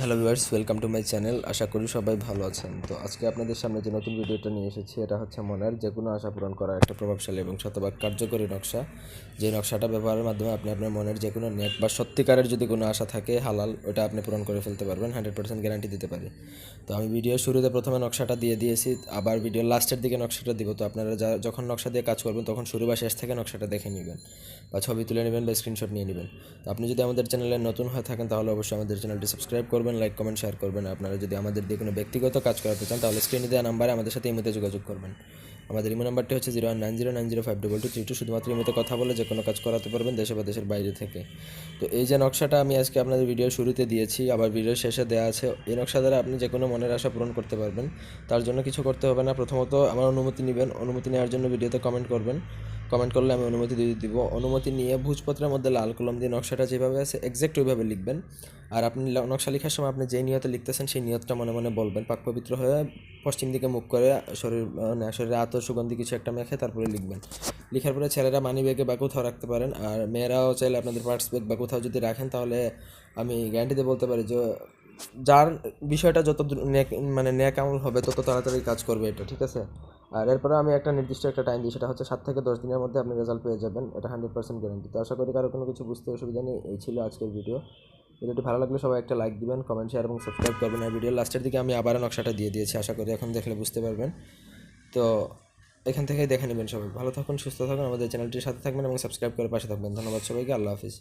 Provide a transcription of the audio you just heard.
Hello viewers welcome to my channel আশা করি সবাই ভালো আছেন। তো আজকে আপনাদের সামনে যে নতুন ভিডিওটা নিয়ে এসেছি, এটা হচ্ছে মনের যে কোনো আশা পূরণ করার একটা প্রভাবশালী এবং শতভাগ কার্যকরী নকশা। যে নকশাটা ব্যবহারের মাধ্যমে আপনি আপনার মনের যে কোনো নেট বা সত্যিকারের যদি কোনো আশা থাকে, হালাল, ওটা আপনি পূরণ করে ফেলতে পারবেন হান্ড্রেড পার্সেন্ট গ্যারান্টি দিতে পারি। তো আমি ভিডিও শুরুতে প্রথমে নকশাটা দিয়ে দিয়েছি, আবার ভিডিও লাস্টের দিকে নকশাটা দিব। তো আপনারা যা, যখন নকশা দিয়ে কাজ করবেন, তখন শুরু বা শেষ থেকে নকশাটা দেখে নেবেন বা ছবি তুলে নেবেন বা স্ক্রিনশট নিয়ে নেবেন। আপনি যদি আমাদের চ্যানেলে নতুন হয়ে থাকেন, তাহলে অবশ্যই আমাদের চ্যানেলটি সাবস্ক্রাইব করবেন। লাইক কমেন্ট শেয়ার করবেন। আপনারা যদি আমাদের দিয়ে কোনো ব্যক্তিগত কাজ করাতে চান, তাহলে স্ক্রিনে দেওয়া নাম্বারে আমাদের সাথে ইমোতে যোগাযোগ করবেন। আমাদের ইমো নাম্বারটি হচ্ছে zero one nine zero nine zero five double two three two শুধুমাত্র ইমোতে কথা বলে যে কোনো কাজ করাতে পারবেন দেশে বা দেশের বাইরে থেকে। তো এই যে নকশাটা আমি আজকে আপনাদের ভিডিওর শুরুতে দিয়েছি, আবার ভিডিওর শেষে দেওয়া আছে। এই নকশা দ্বারা আপনি যে কোনো মনের আশা পূরণ করতে পারবেন। তার জন্য কিছু করতে হবে না। প্রথমত আমার অনুমতি নেবেন। অনুমতি নেওয়ার জন্য ভিডিওতে কমেন্ট করবেন। কমেন্ট করলে আমি অনুমতি দিয়ে দিব। অনুমতি নিয়ে ভোজপত্রের মধ্যে লাল কলম দিয়ে নকশাটা যেভাবে আছে এক্স্যাক্ট ওইভাবে লিখবেন। আর আপনি নকশা লেখার সময় আপনি যেই নিয়তে লিখতেছেন সেই নিয়তটা মনে মনে বলবেন। পাক পবিত্র হয়ে পশ্চিম দিকে মুখ করে শরীর মানে শরীরে আতর, সুগন্ধি কিছু একটা মেখে তারপরে লিখবেন। লিখার পরে ছেলেরা মানি ব্যাগে বা কোথাও রাখতে পারেন। আর মেয়েরাও চাইলে আপনাদের পার্টস ব্যাগ বা কোথাও যদি রাখেন তাহলে আমি গ্যারান্টিতে বলতে পারি যে যার বিষয়টা যত মানে ন্যাক আমল হবে তত তাড়াতাড়ি কাজ করবে এটা, ঠিক আছে? আর এরপরে আমি একটা নির্দিষ্ট একটা টাইম দিই, সেটা হচ্ছে সাত থেকে দশ দিনের মধ্যে আপনি রেজাল্ট পেয়ে যাবেন। এটা হান্ড্রেড পার্সেন্ট গ্যারান্টি তো আশা করি কারও কোনো কিছু বুঝতে অসুবিধা নেই। এই ছিল আজকের ভিডিও ভিডিওটি ভালো লাগলে সবাই একটা লাইক দিবেন কমেন্ট শেয়ার এবং সাবস্ক্রাইব করবেন। আর ভিডিও লাস্টের দিকে আমি আবার নকশাটা দিয়ে দিয়েছি, আশা করি এখন দেখলে বুঝতে পারবেন। তো এখান থেকেই দেখে নেবেন সবাই। ভালো থাকুন, সুস্থ থাকুন। আমাদের চ্যানেলটির সাথে থাকবেন এবং সাবস্ক্রাইব করে পাশে থাকবেন। ধন্যবাদ সবাইকে। আল্লাহ হাফিজ।